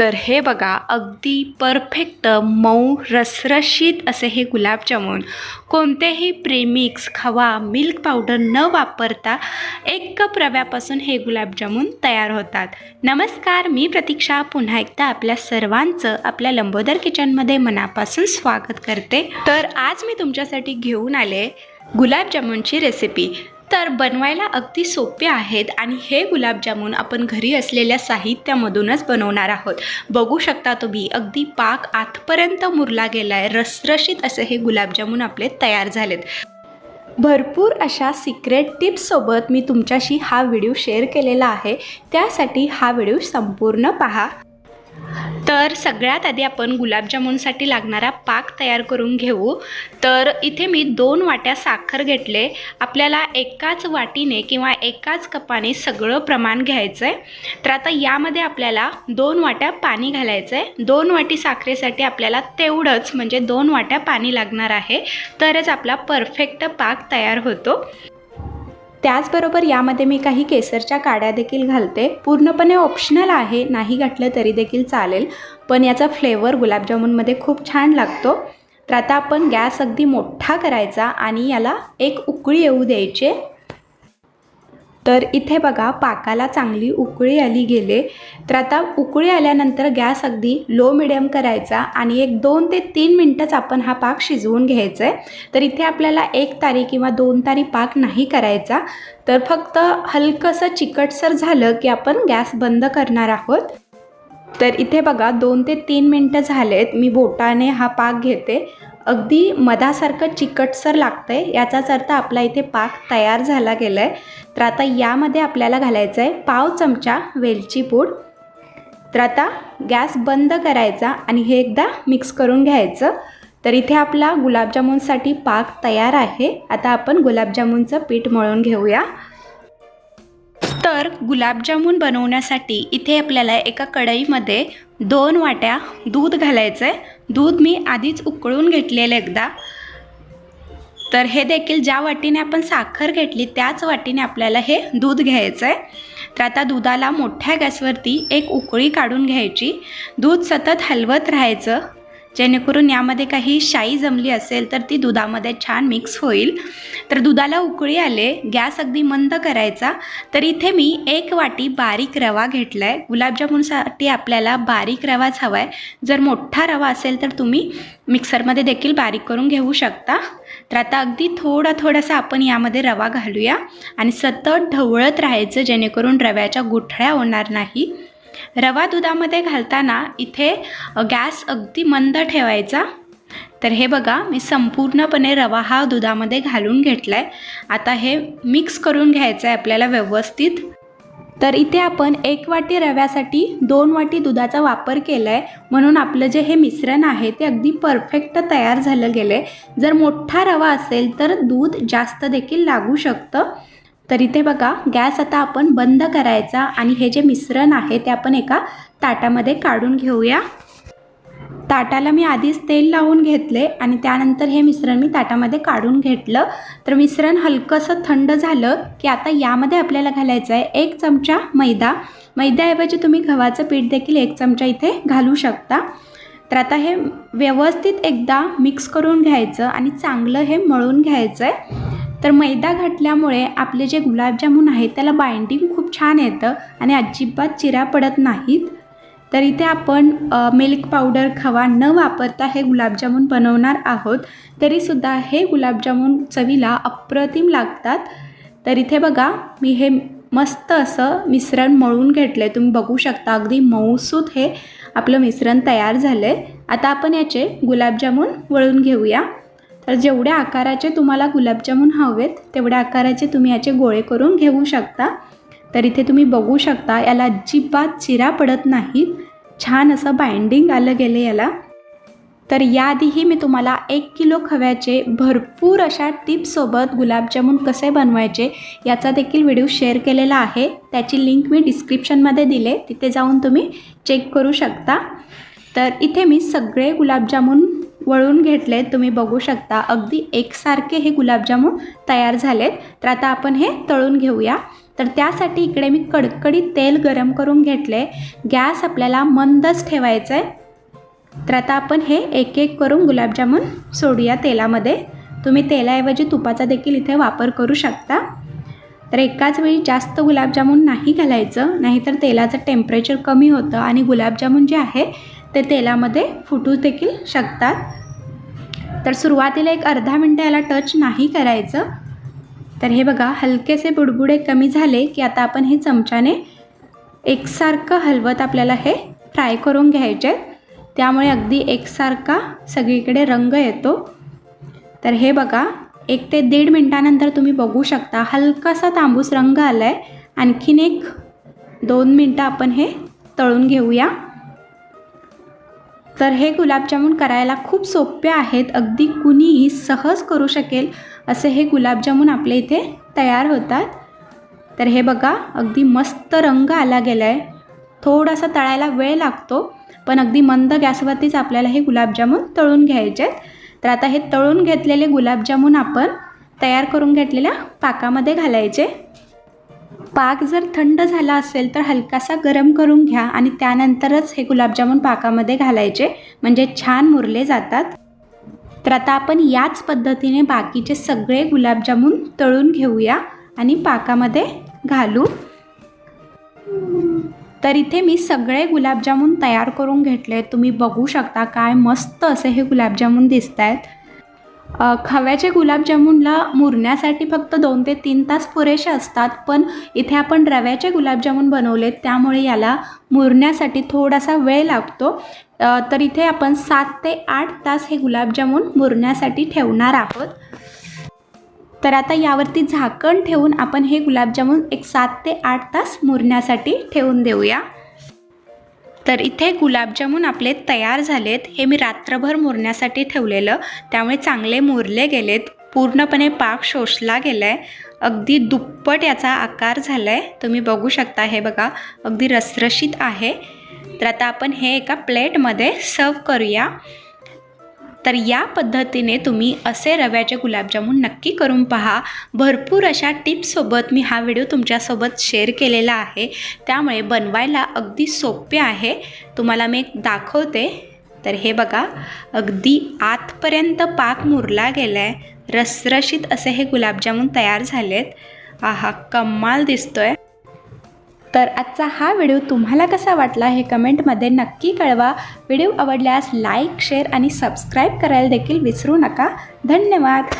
तर हे बघा अगदी परफेक्ट मऊ रसरशीत असे हे गुलाबजामुन कोणतेही प्रेमिक्स खवा मिल्क पावडर न वापरता एक कप रव्यापासून हे गुलाबजामुन तयार होतात. नमस्कार मी प्रतीक्षा. पुन्हा एकदा आपल्या सर्वांचं आपल्या लंबोदर किचनमध्ये मनापासून स्वागत करते. तर आज मी तुमच्यासाठी घेऊन आले गुलाबजामुनची रेसिपी तर बनवायला अगदी सोपे आहेत आणि हे गुलाबजामुन आपण घरी असलेल्या साहित्यामधूनच बनवणार आहोत. बघू शकता तुम्ही अगदी पाक आतपर्यंत मुरला गेला आहे रसरशीत असे हे गुलाबजामुन आपले तयार झालेत. भरपूर अशा सिक्रेट टिप्ससोबत मी तुमच्याशी हा व्हिडिओ शेअर केलेला आहे. त्यासाठी हा व्हिडिओ संपूर्ण पहा. तर सगळ्यात आधी आपण गुलाबजामुनसाठी लागणारा पाक तयार करून घेऊ. तर इथे मी दोन वाट्या साखर घेतले. आपल्याला एकाच वाटीने किंवा एकाच कपाने सगळं प्रमाण घ्यायचं आहे तर आता यामध्ये आपल्याला दोन वाट्या पाणी घालायचं आहे दोन वाटी साखरेसाठी आपल्याला तेवढंच म्हणजे दोन वाट्या पाणी लागणार आहे. तरच आपला परफेक्ट पाक तयार होतो. त्याचबरोबर यामध्ये मी काही केसरच्या काड्या देखील घालते. पूर्णपणे ऑप्शनल आहे नाही घातलं तरी देखील चालेल. पण याचा फ्लेवर गुलाबजामुनमध्ये खूप छान लागतो. तर आता आपण गॅस अगदी मोठा करायचा आणि याला एक उकळी येऊ द्यायचे. तर इथे बघा पाकाला चांगली उकळी आली गेले. तर आता उकळी आल्यानंतर गॅस अगदी लो मिडियम करायचा आणि एक दोन ते तीन मिनटंच आपण हा पाक शिजवून घ्यायचा आहे. तर इथे आपल्याला एक तारी किंवा दोन तारी पाक नाही करायचा. तर फक्त हलकंसं चिकटसर झालं की आपण गॅस बंद करणार आहोत. तर इथे बघा दोन ते तीन मिनटं झालेत. मी बोटाने हा पाक घेते. अगदी मधासारखं चिकटसर लागतं आहे याचाच अर्थ आपला इथे पाक तयार झाला गेला आहे तर आता यामध्ये आपल्याला घालायचं आहे पाव चमचा वेलची पूड. तर आता गॅस बंद करायचा आणि हे एकदा मिक्स करून घ्यायचं. तर इथे आपला गुलाबजामुनसाठी पाक तयार आहे. आता आपण गुलाबजामुनचं पीठ मळून घेऊया. तर गुलाबजामुन बनवण्यासाठी इथे आपल्याला एका कढईमध्ये दोन वाट्या दूध घालायचं आहे. दूध मी आधीच उकळून घेतलेलं एकदा. तर हे देखील ज्या वाटीने आपण साखर घेतली त्याच वाटीने आपल्याला हे दूध घ्यायचं आहे. तर आता दुधाला मोठ्या गॅसवरती एक उकळी काढून घ्यायची. दूध सतत हलवत राहायचं. जेणेकरून यामध्ये काही शाई जमली असेल तर ती दुधामध्ये छान मिक्स होईल. तर दुधाला उकळी आले गॅस अगदी मंद करायचा. तर इथे मी एक वाटी बारीक रवा घेतला आहे गुलाबजामुनसाठी आपल्याला बारीक रवाच हवा आहे जर मोठा रवा असेल तर तुम्ही मिक्सरमध्ये देखील बारीक करून घेऊ शकता. तर आता अगदी थोडा थोडासा आपण यामध्ये रवा घालूया. आणि सतत ढवळत राहायचं जेणेकरून रव्याच्या गुठळ्या होणार नाही. रवा दुधामध्ये घालताना इथे गॅस अगदी मंद ठेवायचा. तर हे बघा मी संपूर्णपणे रवा हा दुधामध्ये घालून घेतला आहे आता हे मिक्स करून घ्यायचं आहे आपल्याला व्यवस्थित. तर इथे आपण एक वाटी रव्यासाठी दोन वाटी दुधाचा वापर केला आहे म्हणून आपलं जे हे मिश्रण आहे ते अगदी परफेक्ट तयार झालं गेलं आहे जर मोठा रवा असेल तर दूध जास्त देखील लागू शकतं. तर इथे बघा गॅस आता आपण बंद करायचा आणि हे जे मिश्रण आहे ते आपण एका ताटामध्ये काढून घेऊया. ताटाला मी आधीच तेल लावून घेतले आणि त्यानंतर हे मिश्रण मी ताटामध्ये काढून घेतलं. तर मिश्रण हलकंसं थंड झालं की आता यामध्ये आपल्याला घालायचं आहे एक चमचा मैदा. मैद्याऐवजी तुम्ही गव्हाचं पीठ देखील एक चमचा इथे घालू शकता. तर आता हे व्यवस्थित एकदा मिक्स करून घ्यायचं आणि चांगलं हे मळून घ्यायचं आहे तर मैदा घातल्यामुळे आपले जे गुलाबजामुन आहेत त्याला बाइंडिंग खूप छान येतं आणि अजिबात चिरा पडत नाहीत. तर इथे आपण मिल्क पावडर खवा न वापरता हे गुलाबजामुन बनवणार आहोत. तरीसुद्धा हे गुलाबजामुन चवीला अप्रतिम लागतात. तर इथे बघा मी हे मस्त असं मिश्रण मळून घेतलं आहे तुम्ही बघू शकता अगदी मऊसूत हे आपलं मिश्रण तयार झालं आहे आता आपण याचे गुलाबजामून वळून घेऊया. तर जेवढ्या आकाराचे तुम्हाला गुलाबजामुन हवेत तेवढ्या आकाराचे तुम्ही याचे गोळे करून घेऊ शकता. तर इथे तुम्ही बघू शकता याला अजिबात चिरा पडत नाहीत छान असं बाइंडिंग आलं गेलं याला. तर याआधीही मी तुम्हाला एक किलो खव्याचे भरपूर अशा टिप्ससोबत गुलाबजामून कसे बनवायचे याचा देखील व्हिडिओ शेअर केलेला आहे. त्याची लिंक मी डिस्क्रिप्शनमध्ये दिले तिथे जाऊन तुम्ही चेक करू शकता. तर इथे मी सगळे गुलाबजामून वळून घेतलेत. तुम्ही बघू शकता अगदी एकसारखे हे गुलाबजामुन तयार झालेत. तर आता आपण हे तळून घेऊया. तर त्यासाठी इकडे मी कडकडीत तेल गरम करून घेतले. गॅस आपल्याला मंदच ठेवायचं आहे तर आता आपण हे एक एक करून गुलाबजामुन सोडूया तेलामध्ये. तुम्ही तेलाऐवजी तुपाचा देखील इथे वापर करू शकता. तर एकाच वेळी जास्त गुलाबजामुन नाही घालायचं नाहीतर तेलाचं टेम्परेचर कमी होतं आणि गुलाबजामुन जे आहे ते तेलामध्ये फुटू देखील शकतात. तर सुरुवातीला एक अर्धा मिनटं याला टच नाही करायचं. तर हे बघा हलकेसे बुडबुडे कमी झाले की आता आपण हे चमच्याने एकसारखं हलवत आपल्याला हे फ्राय करून घ्यायचे. त्यामुळे अगदी एकसारखा सगळीकडे रंग येतो. तर हे बघा एक ते दीड मिनटानंतर तुम्ही बघू शकता हलकासा तांबूस रंग आला आहे आणखीन एक दोन मिनटं आपण हे तळून घेऊया. तर हे गुलाबजामुन करायला खूप सोपे आहेत. अगदी कुणीही सहज करू शकेल असे हे गुलाबजामुन आपल्या इथे तयार होतात. तर हे बघा अगदी मस्त रंग आला गेला आहे थोडासा तळायला वेळ लागतो पण अगदी मंद गॅसवरतीच आपल्याला हे गुलाबजामुन तळून घ्यायचे आहेत. तर आता हे तळून घेतलेले गुलाबजामुन आपण तयार करून घेतलेल्या पाकामध्ये घालायचे. पाक जर थंड झाला असेल तर हलकासा गरम करून घ्या आणि त्यानंतरच हे गुलाबजामुन पाकामध्ये घालायचे म्हणजे छान मुरले जातात. तर आता आपण याच पद्धतीने बाकीचे सगळे गुलाबजामुन तळून घेऊया आणि पाकामध्ये घालू. तर इथे मी सगळे गुलाबजामुन तयार करून घेतले तुम्ही बघू शकता काय मस्त असे हे गुलाबजामुन दिसत आहेत खव्याचे गुलाबजामुनला मुरण्यासाठी फक्त दोन ते तीन तास पुरेसे असतात पण इथे आपण रव्याचे गुलाबजामुन बनवलेत त्यामुळे याला मुरण्यासाठी थोडासा वेळ लागतो. तर इथे आपण सात ते आठ तास हे गुलाबजामुन मुरण्यासाठी ठेवणार आहोत. तर आता यावरती झाकण ठेवून आपण हे गुलाबजामुन एक सात ते आठ तास मुरण्यासाठी ठेवून देऊया. तर इथे गुलाबजामून आपले तयार झालेत. हे मी रात्रभर मुरण्यासाठी ठेवलेलं. त्यामुळे चांगले मुरले गेलेत. पूर्णपणे पाक शोषला गेला आहे अगदी दुप्पट याचा आकार झाला आहे तुम्ही बघू शकता हे बघा. अगदी रसरशीत आहे. तर आता आपण हे एका प्लेटमध्ये सर्व करूया. तर या पद्धतीने तुम्ही असे रव्याचे गुलाबजामून नक्की करून पहा. भरपूर अशा टिप्ससोबत मी हा व्हिडिओ तुमच्यासोबत शेअर केलेला आहे. त्यामुळे बनवायला अगदी सोपे आहे. तुम्हाला मी एक दाखवते. तर हे बघा अगदी आतपर्यंत पाक मुरला गेला आहे रसरशीत असे हे गुलाबजामून तयार झालेत. आहा कमाल दिसतोय. तर आजचा हा व्हिडिओ तुम्हाला कसा वाटला हे कमेंटमध्ये नक्की कळवा. व्हिडिओ आवडल्यास लाईक शेअर आणि सबस्क्राईब करायला देखील विसरू नका. धन्यवाद.